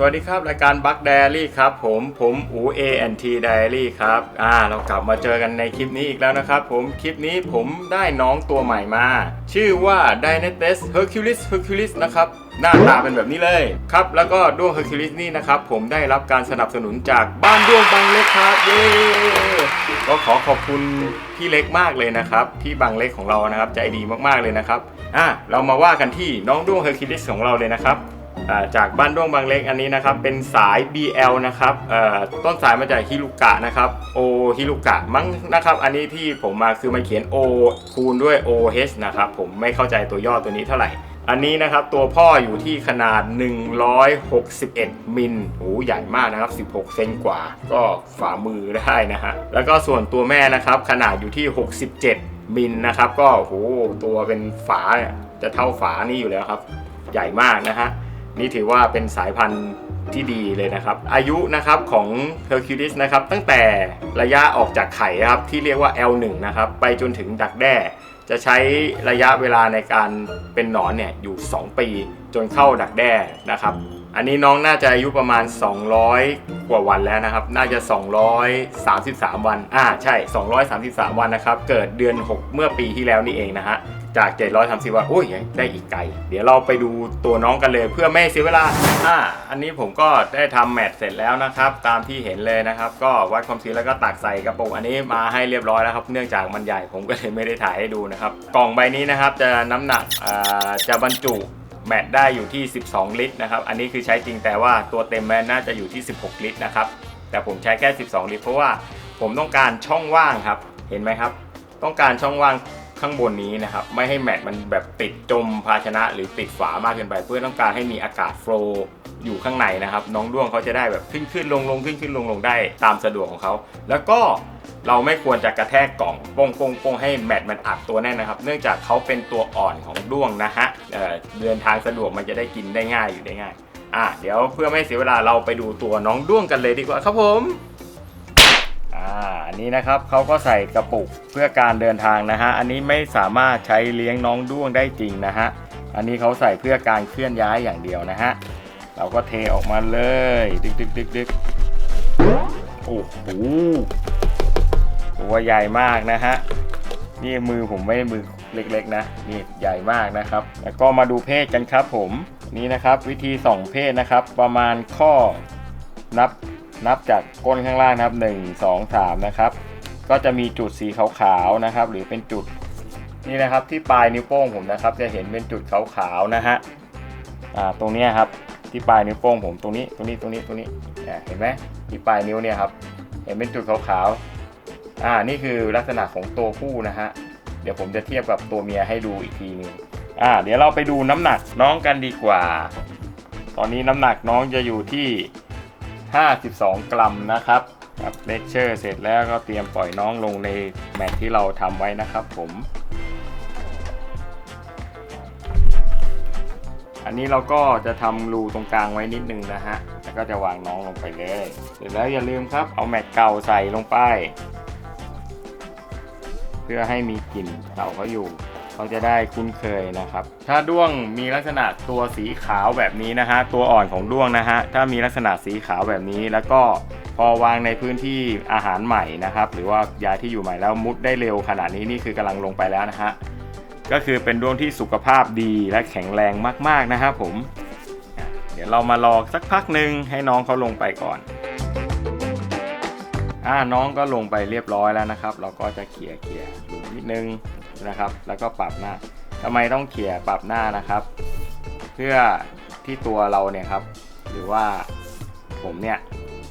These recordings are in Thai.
สวัสดีครับ รายการบั k ไดอารี่ครับผมผมอูเอแอนทีไดอารี่ครับอ่าเรากลับมาเจอกันในคลิปนี้อีกแล้วนะครับผมคลิปนี้ผมได้น้องตัวใหม่มา ชื่อว่า d y n a t e s Hercules Hercules นะครับหน้าตาเป็นแบบนี้เลยครับ แล้วก็ด้วง Hercules นี่นะครับ ผมได้รับการสนับสนุนจากบ้านด้วงบางเล็กครับเย้ก็ขอขอบคุณพี่เล็กมากเลยนะครับที่บางเล็กของเรานะครับใจดีมากๆเลยนะครับอะเรามาว่ากันที่น้องด้วง Hercules ของเราเลยนะครับ จากบ้านด้วงบางเล็กอันนี้นะครับเป็นสาย BL นะครับต้นสายมาจากฮิรุกะนะครับโอฮิรุกะมั้งนะครับ อันนี้ที่ผมมาคือมันเขียน O คูณด้วย OH นะครับผมไม่เข้าใจตัวย่อตัวนี้เท่าไหร่อันนี้นะครับตัวพ่ออยู่ที่ขนาด 161 มิลโอ้ใหญ่มากนะครับ 16 เซนกว่า ก็ฝ่ามือได้นะฮะ แล้วก็ส่วนตัวแม่นะครับขนาดอยู่ที่ 67 มิลนะครับ ก็โหตัวเป็นฝาเนี่ยจะเท่าฝานี่อยู่แล้วครับ ใหญ่มากนะฮะ นี่ถือว่าเป็นสายพันธุ์ที่ดีเลยนะครับ อายุนะครับของ Hercules นะครับตั้งแต่ระยะออกจากไข่ครับที่เรียกว่า L1 นะครับไปจนถึงดักแด้ จะใช้ระยะเวลาในการเป็นหนอนเนี่ยอยู่ 2 ปี จนเข้าดักแด้นะครับ อันนี้น้องน่าจะอายุประมาณ 200 กว่าวันแล้วนะครับ น่าจะ 233 วันอ่าใช่ 233 วันนะครับ เกิดเดือน 6 เมื่อปีที่แล้วนี่เองนะฮะ จาก 730วันโอ้ยยังได้อีกไกล เดี๋ยวเราไปดูตัวน้องกันเลยเพื่อไม่เสียเวลาอ่าอันนี้ผมก็ได้ทำแมทเสร็จแล้วนะครับ ตามที่เห็นเลยนะครับ ก็วัดความชื้นแล้วก็ตักใส่กระปุกอันนี้มาให้เรียบร้อยแล้วครับ เนื่องจากมันใหญ่ผมก็เลยไม่ได้ถ่ายให้ดูนะครับ กล่องใบนี้นะครับจะน้ำหนักอ่าจะบรรจุแมตได้อยู่ที่ 12 ลิตรนะครับ อันนี้คือใช้จริงแต่ว่าตัวเต็มแมนน่าจะอยู่ที่ 16 ลิตรนะครับ แต่ผมใช้แค่ 12 ลิตร เพราะว่าผมต้องการช่องว่างครับ เห็นไหมครับ ต้องการช่องว่าง ข้างบนนี้นะครับ ไม่ให้แมตมันแบบติดจมภาชนะ หรือติดฝามากเกินไป เพื่อต้องการให้มีอากาศโฟล์อยู่ข้างในนะครับ น้องด้วงเขาจะได้แบบขึ้นขึ้นลงลงขึ้นขึ้นลงลงได้ตามสะดวกของเขา แล้วก็เราไม่ควรจะกระแทกกล่องโป้งโป้งโป้งให้แมตมันอัดตัวแน่นนะครับ เนื่องจากเขาเป็นตัวอ่อนของด้วงนะฮะเเดินทางสะดวกมันจะได้กินได้ง่ายอยู่ได้ง่ายอะเดี๋ยวเพื่อไม่เสียเวลาเราไปดูตัวน้องด้วงกันเลยดีกว่าครับผม อ่าอันนี้นะครับเขาก็ใส่กระปุกเพื่อการเดินทางนะฮะอันนี้ไม่สามารถใช้เลี้ยงน้องด้วงได้จริงนะฮะอันนี้เขาใส่เพื่อการเคลื่อนย้ายอย่างเดียวนะฮะเราก็เทออกมาเลยดึกดึกดึกดึกโอ้โหตัวใหญ่มากนะฮะนี่มือผมไม่ได้มือเล็กๆนะนี่ใหญ่มากนะครับ แล้วก็มาดูเพศกันครับผมนี่นะครับ วิธีส่องเพศนะครับ ประมาณข้อนับ นับจากก้นข้างล่างนะครับ 1 2 3 นะครับ ก็จะมีจุดสีขาวๆนะครับ หรือเป็นจุดนี่นะครับที่ปลายนิ้วโป้งผมนะครับ จะเห็นเป็นจุดขาวๆนะฮะอ่าตรงนี้ครับที่ปลายนิ้วโป้งผมตรงนี้ตรงนี้ตรงนี้ตรงนี้เห็นไหมที่ปลายนิ้วเนี่ยครับเห็นเป็นจุดขาวๆอ่านี่คือลักษณะของตัวผู้นะฮะเดี๋ยวผมจะเทียบกับตัวเมียให้ดูอีกทีหนึงอ่าเดี๋ยวเราไปดูน้ำหนักน้องกันดีกว่า ตอนนี้น้ำหนักน้องจะอยู่ที่ 52 กรัมนะครับครับเลคเชอร์เสร็จแล้วก็เตรียมปล่อยน้องลงในแมตที่เราทำไว้นะครับผม อันนี้เราก็จะทำรูตรงกลางไว้นิดนึงนะฮะ แล้วก็จะวางน้องลงไปเลย เสร็จแล้วอย่าลืมครับเอาแมตเก่าใส่ลงไป เพื่อให้มีกลิ่นเก่าเขาอยู่ เขาจะได้คุ้นเคยนะครับ ถ้าด้วงมีลักษณะตัวสีขาวแบบนี้นะฮะตัวอ่อนของด้วงนะฮะถ้ามีลักษณะสีขาวแบบนี้แล้วก็พอวางในพื้นที่อาหารใหม่นะครับ หรือว่ายาที่อยู่ใหม่แล้วมุดได้เร็วขนาดนี้นี่คือกำลังลงไปแล้วนะฮะก็คือเป็นด้วงที่สุขภาพดีและแข็งแรงมาก ๆ นะครับผม เดี๋ยวเรามารอสักพักหนึ่งให้น้องเขาลงไปก่อน อ่าน้องก็ลงไปเรียบร้อยแล้วนะครับ เราก็จะเขี่ยเขี่ยหลุมนิดนึงนะครับ แล้วก็ปรับหน้าทำไมต้องเขี่ยปรับหน้านะครับ เพื่อที่ตัวเราเนี่ยครับ หรือว่าผมเนี่ย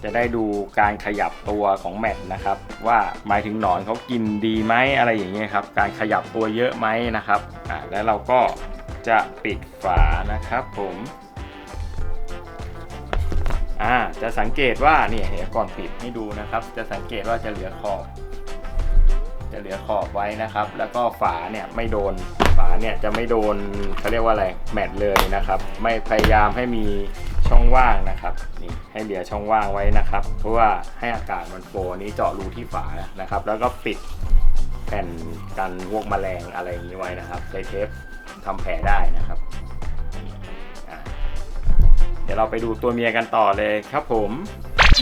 จะได้ดูการขยับตัวของแมทนะครับ ว่าหมายถึงหนอนเขากินดีไหมอะไรอย่างเงี้ยครับ การขยับตัวเยอะไหมนะครับอ่าแล้วเราก็จะปิดฝานะครับผม อ่าจะสังเกตว่าเนี่ยเดี๋ยวก่อนปิดให้ดูนะครับ จะสังเกตว่าจะเหลือขอบ จะเหลือขอบไว้นะครับ แล้วก็ฝาเนี่ยไม่โดนฝาเนี่ยจะไม่โดนเขาเรียกว่าอะไรแมทเลยนะครับ ไม่พยายามให้มีช่องว่างนะครับนี่ให้เหลือช่องว่างไว้นะครับ เพราะว่าให้อากาศมันโฟลว์นี้เจาะรูที่ฝานะครับ แล้วก็ปิดแผ่นกันพวกแมลงอะไรอย่างนี้ไว้นะครับใช้เทปทำแผลได้นะครับ เดี๋ยวเราไปดูตัวเมียกันต่อเลยครับผม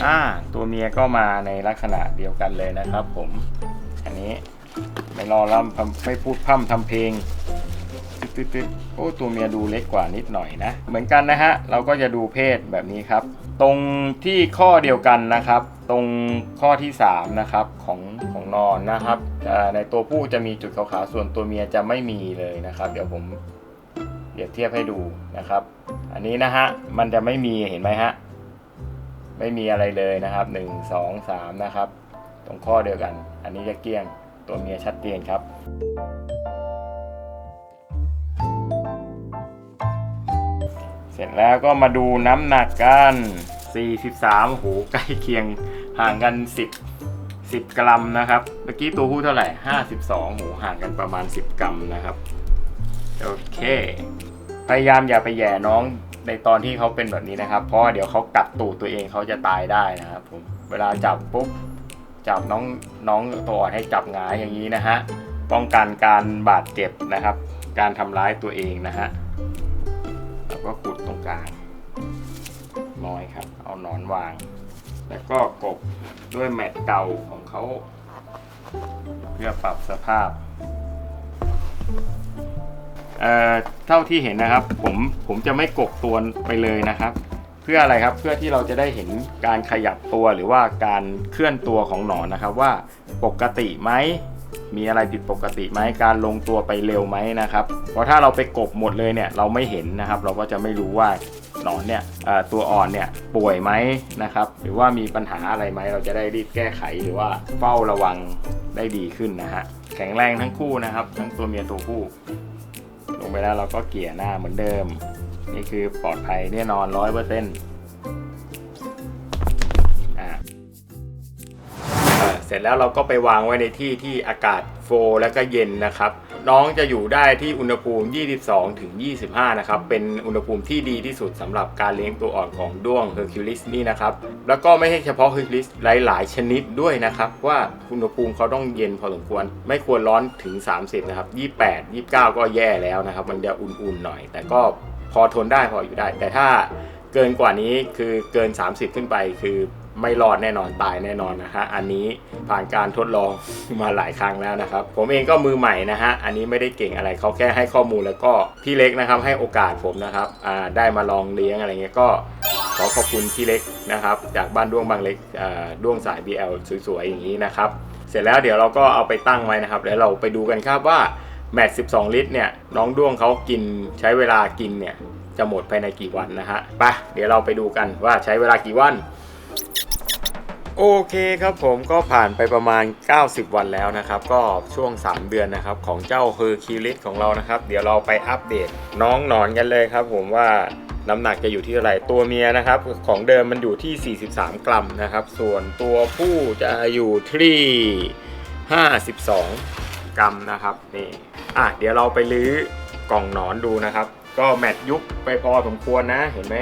อ่าตัวเมียก็มาในลักษณะเดียวกันเลยนะครับ ผม อันนี้ไม่รอล่ำทำไม่พูดพร่ำทำเพลงตึ๊ดตึ๊ดๆโอ้ตัวเมียดูเล็กกว่านิดหน่อยนะ เหมือนกันนะฮะ เราก็จะดูเพศแบบนี้ครับ ตรงที่ข้อเดียวกันนะครับ ตรงข้อที่ 3 นะครับของของนอนนะครับในตัวผู้จะมีจุดขาวๆ ส่วนตัวเมียจะไม่มีเลยนะครับ เดี๋ยวผม เปรียบเทียบให้ดูนะครับ อันนี้นะฮะมันจะไม่มีเห็นไหมฮะไม่มีอะไรเลยนะครับ 1 2 3 นะครับ ตรงข้อเดียวกัน อันนี้จะเกี้ยงตัวเมียชัดเจนครับเสร็จแล้วก็มาดูน้ำหนักกัน 43 โห ใกล้เคียง ห่างกัน 10 10 กรัมนะครับ เมื่อกี้ตัวผู้เท่าไหร่ 52โอ้โหห่างกันประมาณ 10 กรัมนะครับ โอเค พยายามอย่าไปแย่น้องในตอนที่เขาเป็นแบบนี้นะครับ เพราะเดี๋ยวเขากัดตูดตัวเองเขาจะตายได้นะครับผม เวลาจับปุ๊บจับน้องน้องตัวอ่อนให้จับหงายอย่างนี้นะฮะ ป้องกันการบาดเจ็บนะครับ การทำร้ายตัวเองนะฮะ แล้วก็ขุดตรงกลางน้อยครับ เอาหนอนวาง แล้วก็กบด้วยแมตต์เก่าของเขา เพื่อปรับสภาพ เอ่อเท่าที่เห็นนะครับ ผมผมจะไม่กกตัวไปเลยนะครับ เพื่ออะไรครับเพื่อที่เราจะได้เห็นการขยับตัวหรือว่าการเคลื่อนตัวของหนอนนะครับ ว่าปกติไหมมีอะไรผิดปกติไหมการลงตัวไปเร็วไหมนะครับ เพราะถ้าเราไปกบหมดเลยเนี่ยเราไม่เห็นนะครับ เราก็จะไม่รู้ว่าหนอนเนี่ยตัวอ่อนเนี่ยป่วยไหมนะครับ หรือว่ามีปัญหาอะไรไหมเราจะได้รีบแก้ไขหรือว่าเฝ้าระวังได้ดีขึ้นนะฮะแข็งแรงทั้งคู่นะครับ ทั้งตัวเมียตัวผู้ ลงไปแล้วเราก็เกี่ยหน้าเหมือนเดิม นี่คือปลอดภัยแน่นอนร้อยเปอร์เซ็นต์ เสร็จแล้วเราก็ไปวางไว้ในที่ที่อากาศโฟลแล้วก็เย็นนะครับ น้องจะอยู่ได้ที่อุณหภูมิ 22 ถึง 25 นะครับ เป็นอุณหภูมิที่ดีที่สุดสำหรับการเลี้ยงตัวอ่อนของด้วงเฮอร์คิวลิสนี่นะครับ แล้วก็ไม่ใช่เฉพาะเฮอร์คิวลิสหลาย ๆ ชนิดด้วยนะครับ ว่าอุณหภูมิเขาต้องเย็นพอสมควร ไม่ควรร้อนถึง 30 นะครับ 28 29 ก็แย่แล้วนะครับ มันจะอุ่น ๆ หน่อย แต่ก็พอทนได้พออยู่ได้ แต่ถ้าเกินกว่านี้คือเกิน 30 ขึ้นไปคือ ไม่รอดแน่นอนตายแน่นอนนะฮะอันนี้ผ่านการทดลองมาหลายครั้งแล้วนะครับ ผมเองก็มือใหม่นะฮะอันนี้ไม่ได้เก่งอะไรเขาแค่ให้ข้อมูลแล้วก็พี่เล็กนะครับให้โอกาสผมนะครับอ่าได้มาลองเลี้ยงอะไรเงี้ยก็ขอขอบคุณพี่เล็กนะครับ จากบ้านด้วงบางเล็กด้วงสาย BL สวยๆอย่างนี้นะครับ เสร็จแล้วเดี๋ยวเราก็เอาไปตั้งไว้นะครับแล้วเราไปดูกันครับว่าแมตช์12 ลิตรเนี่ยน้องด้วงเขากินใช้เวลากินเนี่ยจะหมดภายในกี่วันนะฮะไปเดี๋ยวเราไปดูกันว่าใช้เวลากี่วัน โอเคครับผมก็ผ่านไปประมาณ 90 วันแล้วนะครับ ก็ช่วง 3 เดือนนะครับของเจ้าเฮอร์คิวลิสของเรานะครับ เดี๋ยวเราไปอัปเดตน้องหนอนกันเลยครับผมว่าน้ำหนักจะอยู่ที่เท่าไหร่ตัวเมียนะครับ ของเดิมมันอยู่ที่ 43 กรัมนะครับ ส่วนตัวผู้จะอยู่ที่52 กรัมนะครับนี่อะเดี๋ยวเราไปลื้อกล่องหนอนดูนะครับ ก็แมทยุบไปพอสมควรนะเห็นไหม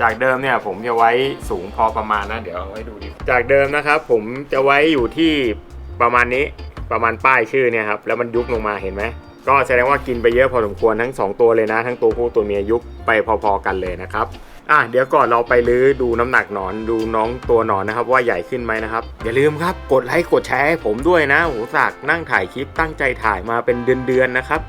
จากเดิมเนี่ยผมจะไว้สูงพอประมาณนะ เดี๋ยวไว้ดูดิจากเดิมนะครับ ผมจะไว้อยู่ที่ประมาณนี้ประมาณป้ายชื่อเนี่ยครับแล้วมันยุบลงมาเห็นไหมก็แสดงว่ากินไปเยอะพอสมควรทั้ง 2 ตัวเลยนะ ทั้งตัวผู้ตัวเมียยุบไปพอๆกันเลยนะครับอะเดี๋ยวก่อนเราไปลื้อดูน้ำหนักหนอนดูน้องตัวหนอนนะครับ ว่าใหญ่ขึ้นไหมนะครับอย่าลืมครับกดไลค์กดแชร์ให้ผมด้วยนะโหสักนั่งถ่ายคลิปตั้งใจถ่ายมาเป็นเดือนๆนะครับ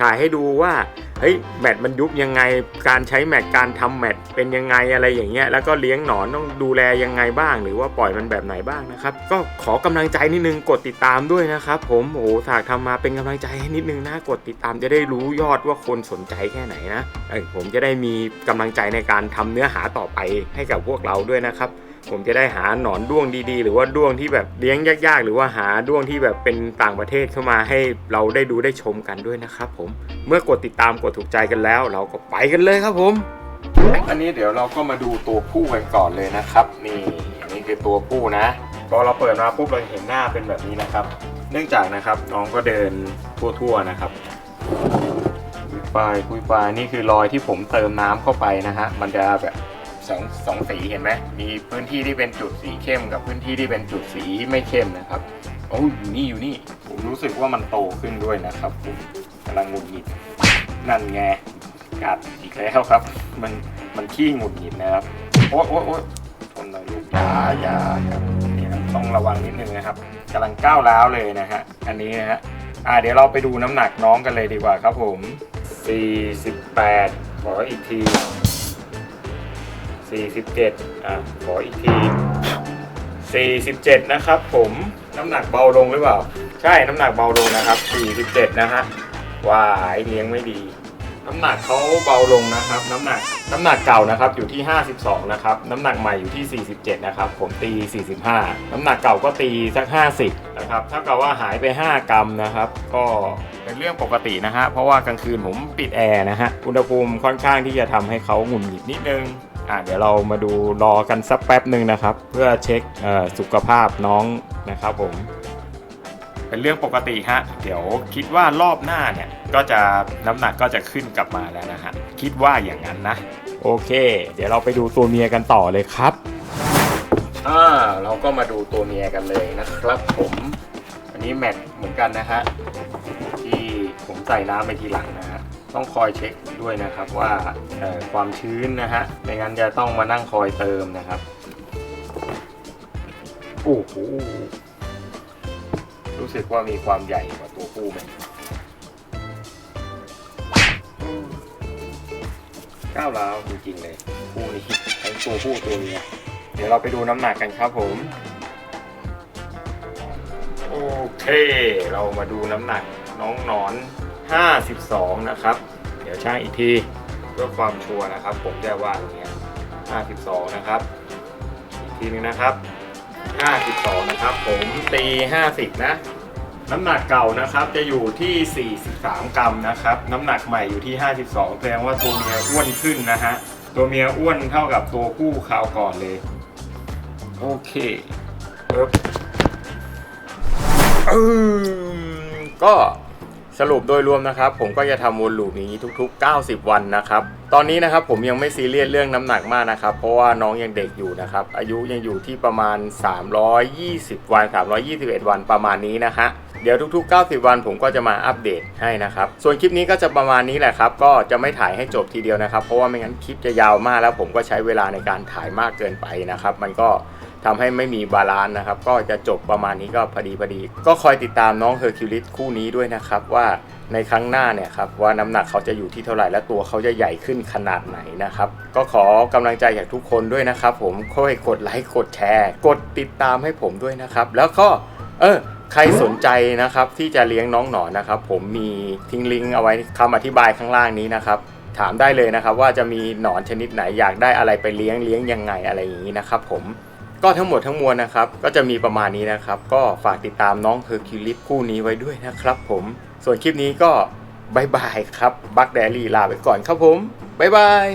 ถ่ายให้ดูว่า เฮ้ยแมตช์มันยุบยังไงการใช้แมตช์การทำแมตช์เป็นยังไงอะไรอย่างเงี้ยแล้วก็เลี้ยงหนอนต้องดูแลยังไงบ้าง หรือว่าปล่อยมันแบบไหนบ้างนะครับก็ขอกำลังใจนิดนึงกดติดตามด้วยนะครับผมโอ้โหถากทำมาเป็นกำลังใจให้นิดนึงนะกดติดตามจะได้รู้ยอดว่าคนสนใจแค่ไหนนะเออผมจะได้มีกำลังใจในการทำเนื้อหาต่อไปให้กับพวกเราด้วยนะครับ ผมจะได้หาหนอนด้วงดีๆ หรือว่าด้วงที่แบบเลี้ยงยากๆ หรือว่าหาด้วงที่แบบเป็นต่างประเทศเข้ามาให้เราได้ดูได้ชมกันด้วยนะครับผมเมื่อกดติดตามกดถูกใจกันแล้ว เราก็ไปกันเลยครับผมอันนี้เดี๋ยวเราก็มาดูตัวผู้กันก่อนเลยนะครับ นี่นี่คือตัวผู้นะพอเราเปิดมาปุ๊บเราเห็นหน้าเป็นแบบนี้นะครับ เนื่องจากนะครับน้องก็เดินทั่วๆนะครับคุยปลายคุยปลายนี่คือรอยที่ผมเติมน้ำเข้าไปนะฮะมันจะแบบ สองสองสีเห็นไหมมีพื้นที่ที่เป็นจุดสีเข้มกับพื้นที่ที่เป็นจุดสีไม่เข้มนะครับโอ้ยอยู่นี่อยู่นี่ผมรู้สึกว่ามันโตขึ้นด้วยนะครับผมกำลังงุนงิดนั่นไงกัดอีกแล้วครับ มันมันขี้หงุดหงิดนะครับโอ๊ยโอ๊ยโอ๊ยทนหน่อยลูกอยาอยาเนี่ยครับต้องระวังนิดนึงนะครับกำลังก้าวร้าวเลยนะฮะอันนี้นะฮะอ่าเดี๋ยวเราไปดูน้ำหนักน้องกันเลยดีกว่าครับผม48ขออีกที 47อะขออีกที 47 นะครับผมน้ำหนักเบาลงหรือเปล่า ใช่น้ำหนักเบาลงนะครับ 47 นะฮะว้ายเลี้ยงไม่ดี น้ำหนักเขาเบาลงนะครับ น้ำหนักน้ำหนักเก่านะครับอยู่ที่ 52 นะครับ น้ำหนักใหม่อยู่ที่ 47 นะครับ ผมตี 45 น้ำหนักเก่าก็ตีสัก 50 นะครับถ้ากับว่าหายไป 5 กรัมนะครับ ก็เป็นเรื่องปกตินะฮะเพราะว่ากลางคืนผมปิดแอร์นะฮะอุณหภูมิค่อนข้างที่จะทำให้เขาหงุดหงิดนิดนึง อะเดี๋ยวเรามาดูรอกันสักแป๊บหนึ่งนะครับ เพื่อเช็คเอ่อสุขภาพน้องนะครับผม เป็นเรื่องปกติฮะ เดี๋ยวคิดว่ารอบหน้าเนี่ยก็จะน้ำหนักก็จะขึ้นกลับมาแล้วนะฮะคิดว่าอย่างนั้นนะ โอเค เดี๋ยวเราไปดูตัวเมียกันต่อเลยครับอ่าเราก็มาดูตัวเมียกันเลยนะครับผม อันนี้แมทเหมือนกันนะฮะที่ผมใส่น้ำไปทีหลังนะฮะ ต้องคอยเช็คด้วยนะครับว่าความชื้นนะฮะไม่งั้นจะต้องมานั่งคอยเติมนะครับโอ้โหรู้สึกว่ามีความใหญ่กว่าตัวผู้ไหมก้าวร้าวจริงๆเลยคู่นี้ทั้งตัวผู้ตัวเมียเดี๋ยวเราไปดูน้ำหนักกันครับผมโอเค เรามาดูน้ำหนักน้องหนอน 52 นะครับ เดี๋ยวช่างอีกทีเพื่อความชัวร์นะครับ ผมจะว่าอย่างเงี้ย52 นะครับ อีกทีนึงนะครับ 52 นะครับ ผมตี 50 นะ น้ำหนักเก่านะครับจะอยู่ที่ 43 กรัมนะครับ น้ำหนักใหม่อยู่ที่ 52แสดงว่าตัวเมียอ้วนขึ้นนะฮะ ตัวเมียอ้วนเท่ากับตัวผู้คราวก่อนเลย โอเคปึ๊บอืมก็ สรุปโดยรวมนะครับ ผมก็จะทำวนลูปนี้ทุก ๆ 90 วันนะครับ ตอนนี้นะครับผมยังไม่ซีเรียสเรื่องน้ำหนักมากนะครับ เพราะว่าน้องยังเด็กอยู่นะครับ อายุยังอยู่ที่ประมาณ 320 วัน 321 วันประมาณนี้นะฮะเดี๋ยวทุก ๆ 90 วันผมก็จะมาอัปเดตให้นะครับ ส่วนคลิปนี้ก็จะประมาณนี้แหละครับ ก็จะไม่ถ่ายให้จบทีเดียวนะครับ เพราะว่าไม่งั้นคลิปจะยาวมากแล้วผมก็ใช้เวลาในการถ่ายมากเกินไปนะครับ มันก็ ทำให้ไม่มีบาลานซ์นะครับ ก็จะจบประมาณนี้ก็พอดีพอดี ก็คอยติดตามน้องเฮอร์คิวลิสคู่นี้ด้วยนะครับว่าในครั้งหน้าเนี่ยครับว่าน้ำหนักเขาจะอยู่ที่เท่าไหร่และตัวเขาจะใหญ่ขึ้นขนาดไหนนะครับ ก็ขอกำลังใจจากทุกคนด้วยนะครับ ผมค่อยกดไลค์กดแชร์ กดติดตามให้ผมด้วยนะครับ แล้วก็เออใครสนใจนะครับที่จะเลี้ยงน้องหนอนนะครับ ผมมีทิ้งลิงก์เอาไว้คำอธิบายข้างล่างนี้นะครับถามได้เลยนะครับว่าจะมีหนอนชนิดไหนอยากได้อะไรไปเลี้ยงเลี้ยงยังไงอะไรอย่างนี้นะครับผม ก็ทั้งหมดทั้งมวลนะครับ ก็จะมีประมาณนี้นะครับ ก็ฝากติดตามน้องเฮอร์คิวลิสคู่นี้ไว้ด้วยนะครับผม ส่วนคลิปนี้ก็บายบายครับบักแดรี่ลาไปก่อนครับผมบายบาย